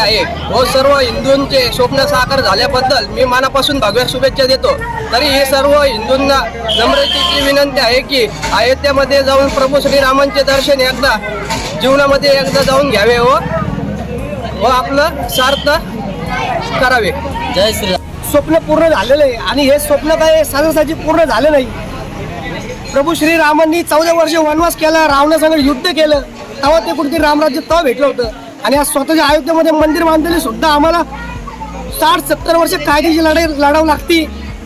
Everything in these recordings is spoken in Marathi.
आहे. व सर्व हिंदूंचे स्वप्न साकार झाल्याबद्दल मी मनापासून भगव्या शुभेच्छा देतो. तरी हे सर्व हिंदूंना नम्रतेची विनंती आहे की अयोध्येमध्ये जाऊन प्रभू श्रीरामांचे दर्शन एकदा जीवनामध्ये एकदा जाऊन घ्यावे व व आपलं सार्थ करावे. जय श्रीराम स्वप्न पूर्ण झालेलं आहे आणि हे स्वप्न काय सहजासहजी पूर्ण झालं नाही. प्रभू श्रीरामांनी चौदा वर्ष वनवास केला रावणासंग युद्ध केलं तेव्हा ते कुठेतरी रामराज्य तेव्हा भेटलं होतं. आणि आज स्वतःच्या अयोध्येमध्ये मंदिर बांधलेले सुद्धा आम्हाला साठ सत्तर वर्ष कायद्याची लढाई लढावं लागती.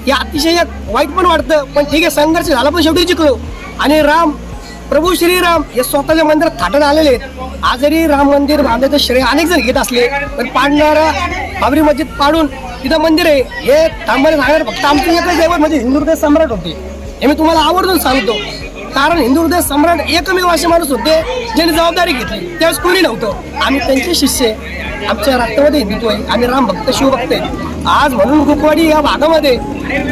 हे अतिशय एक वाईट पण वाटतं पण ठीक आहे संघर्ष झाला पण शेवटी जिंकलो. आणि राम प्रभू श्रीराम हे स्वतःच्या मंदिरात थाटत आलेले आहेत. आजही राम मंदिर बांधायचं श्रेय अनेक जण घेत असले पण पाडणारा बाबरी मस्जिद पाडून तिथं मंदिर आहे हे थांबायला सांगणार फक्त आमचे एकच दैवत म्हणजे हिंदू सम्राट होते. हे मी तुम्हाला आवर्जून सांगतो. कारण हिंदू हृदय सम्राट एकमेव असे माणूस होते ज्यांनी जबाबदारी घेतली. त्यावेळेस कोणी नव्हतं. आम्ही त्यांचे शिष्य आमच्या रक्तामध्ये हिंदुत्व आहे. आम्ही राम भक्त शिवभक्त आहे. आज म्हणून कुपवाडी या भागामध्ये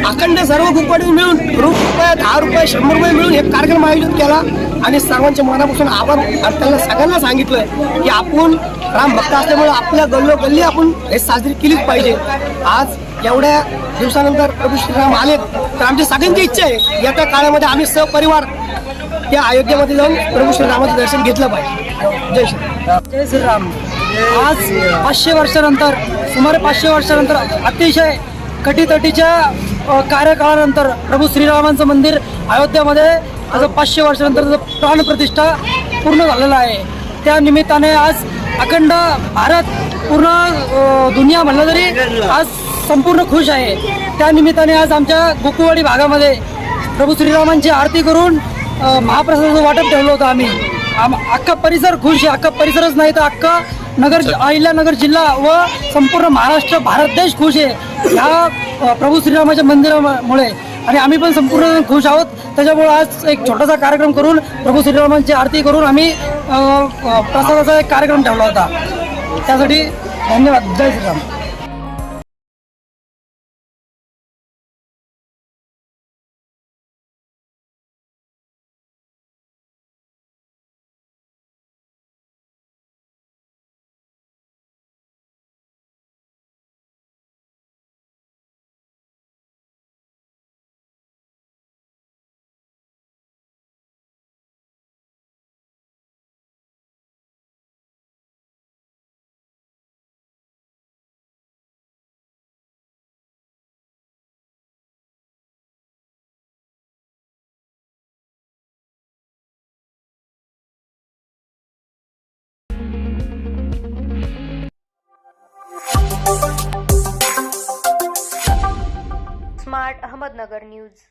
अखंड सर्व कुपवाडी मिळून रुपये दहा रुपये शंभर रुपये मिळून एक कार्यक्रम आयोजित केला आणि सर्वांच्या मनापासून आभार त्यांना सगळ्यांना सांगितलं की आपण राम भक्त असल्यामुळे आपल्या गल्लो गल्ली आपण हे साजरी केलीच पाहिजे. आज एवढ्या दिवसानंतर प्रभू श्रीराम आले तर आमची सगळ्यांची इच्छा आहे येत्या काळामध्ये आम्ही सहपरिवार त्या अयोध्येमध्ये जाऊन प्रभू श्रीरामाचं दर्शन घेतलं पाहिजे. जय श्री जय श्रीराम. आज पाचशे वर्षानंतर सुमारे पाचशे वर्षानंतर अतिशय कटीतटीच्या कार्यकाळानंतर प्रभू श्रीरामांचं मंदिर अयोध्यामध्ये आज पाचशे वर्षानंतर प्राणप्रतिष्ठा पूर्ण झालेलं आहे. त्या निमित्ताने आज अखंड भारत पूर्ण दुनिया म्हणलं तरी आज संपूर्ण खुश आहे. त्या निमित्ताने आज आमच्या गोकुवाडी भागामध्ये प्रभू श्रीरामांची आरती करून महाप्रसादाचं वाटप ठेवलं होतं आम्ही. आम अख्खा परिसर खुश आहे. अख्खा परिसरच नाही तर अख्खा नगर अहिल्यानगर जिल्हा व संपूर्ण महाराष्ट्र भारत देश खुश आहे. ह्या प्रभू श्रीरामाच्या मंदिरामुळे. आणि आम्ही पण संपूर्ण खुश आहोत. त्याच्यामुळे आज एक छोटासा कार्यक्रम करून प्रभू श्रीरामांची आरती करून आम्ही प्रसादाचा एक कार्यक्रम ठेवला होता. त्यासाठी धन्यवाद. जय श्रीराम. ભટ્ટ અહમદનગર ન્યૂઝ.